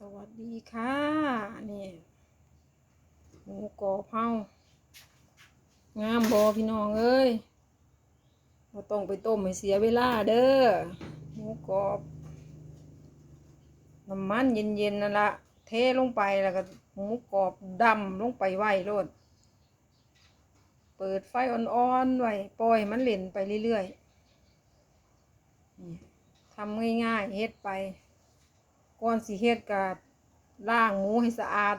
สวัสดีค่ะ นี่หมูกรอบเฮางามบอพี่น้องเอ้ยบ่ต้องไปต้มให้เสียเวลาเด้อหมูกรอบน้ำมันเย็นๆนั่นละเทลงไปแล้วก็หมูกรอบดำลงไปไว้โลดเปิดไฟอ่อนๆไว้ปล่อยมันเล่นไปเรื่อยๆทำง่ายๆเฮ็ดไป ก่อนสิเฮ็ดก็ล้างหมูให้สะอาด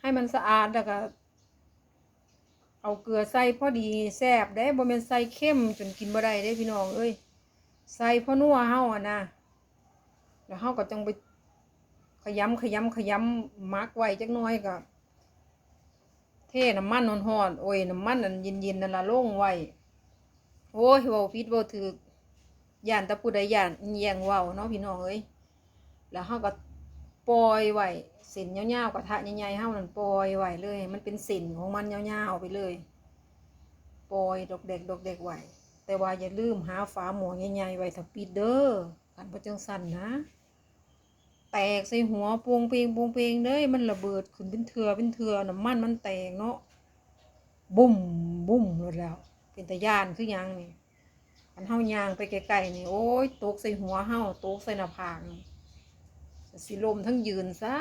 ให้มันสะอาดแล้วก็เอาเกลือใส่พอดีแซ่บได้บ่แม่นใส่เข้มจนกินบ่ได้เด้พี่น้องเอ้ยใส่พอนัวเฮาอะนะแล้วเฮาก็จังไปขยำขยำขยำมักไว้จักหน่อยก็เทน้ำมันร้อนๆโอ้ยน้ำมันอันเย็นๆนั่นล่ะลงไว้โอ้ยเว้าผิดเว้าถูก ย่านตะผู้ใดย่านแยงเว้าเนาะพี่น้องเอ้ยแล้วเฮาก็ปล่อยไว้เส้นยาวๆกระทะใหญ่ๆเฮานั่นปล่อยไว้เลย มันเป็นเส้นของมันยาวๆไปเลยปล่อยดอกเด็กดอกเด็กไว้แต่ว่าอย่าลืมหาฝาหม้อใหญ่ๆไว้ถ้าปิดเด้อกันบ่จังสั่นนะ แตกใส่หัวโปวงเพลงโปวงเพลงเด้ยมันระเบิดขึ้นเป็นเถื่อเป็นเถื่อน้ำมันมันแตกเนาะบุ้มบุ้มหมดแล้ว เป็นตะย่านคือยังนี่ อันเฮายางไปไกลๆนี่โอ้ยตกใส่หัวเฮาตกใส่หน้าผากสิลมทั้งยืนซะ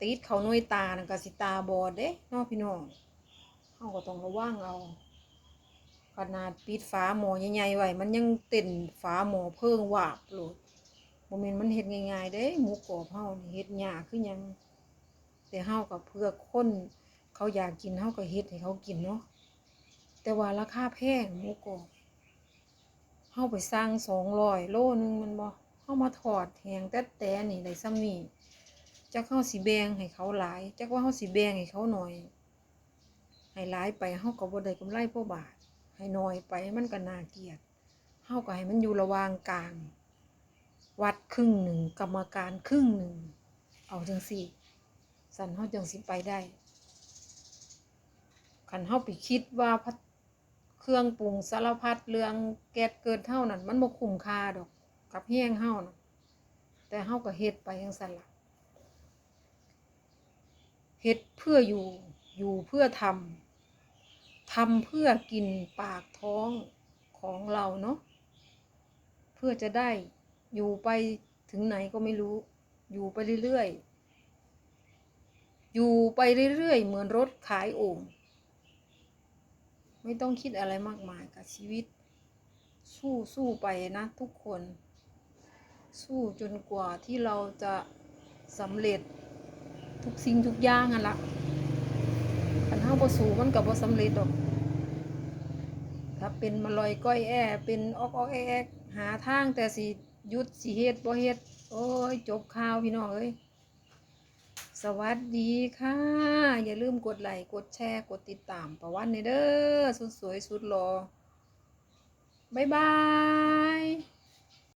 ติดเขาหน่วยตานั่นก็สิตาบอดเด้เนาะพี่น้องเฮาก็ต้องระวังเอาขนาดปิดฝาหม้อใหญ่ๆไว้มันยังเต้นฝาหม้อเพิ่งวาบโลดบ่แม่นมันเฮ็ดง่ายๆเด้หมูกรอบเฮานี่เฮ็ดยากคือหยังแต่เฮาก็เพื่อคนเขาอยากกินเฮาก็เฮ็ดให้เขากินเนาะแต่ว่าราคาแพงหมูกรอบ เฮาไปสร้างสองร้อยโลนึงมันบ่เฮามาถอดแหงแต่แต่นี่ได้ซ้ำนี่จักเฮาสิแบ่งให้เขาหลายจักว่าเฮาสิแบ่งให้เขาหน่อยให้หลายไปเฮาก็บ่ได้กำไรพอบาท ให้น้อยไปมันก็น่าเกลียดเฮาก็ให้มันอยู่ระหว่างกลาง วัดครึ่งหนึ่งกรรมการครึ่งหนึ่งเอาจังสี่สันเฮาจังสิไปได้คันเฮาไปคิดว่าพั เครื่องปรุงสารพัดเรื่องแก๊สเกินเท่านั้นมันบ่คุ้มค่าดอกกับแห้งเฮานะแต่เฮาก็เฮ็ดไปจังซั่นล่ะเฮ็ดเพื่ออยู่อยู่เพื่อทำทำเพื่อกินปากท้องของเราเนาะเพื่อจะได้อยู่ไปถึงไหนก็ไม่รู้ อยู่ไปเรื่อยๆอยู่ไปเรื่อยๆ เหมือนรถขายโอ่ง ไม่ต้องคิดอะไรมากมายกับชีวิต สู้สู้ไปนะทุกคน สู้จนกว่าที่เราจะสำเร็จทุกสิ่งทุกอย่างอะละคันเฮาบ่สู้มันก็บ่สำเร็จดอกถ้าเป็นมาลอยก้อยแอเป็นออกออกแอกหาทางแต่สิยุดสิเฮ็ดบ่เฮ็ดโอ้ยจบข่าวพี่น้องเอ้ย สวัสดีค่ะ อย่าลืมกดไลค์กดแชร์กดติดตามประวันในเด้อสุดสวยสุดหล่อบ๊ายบาย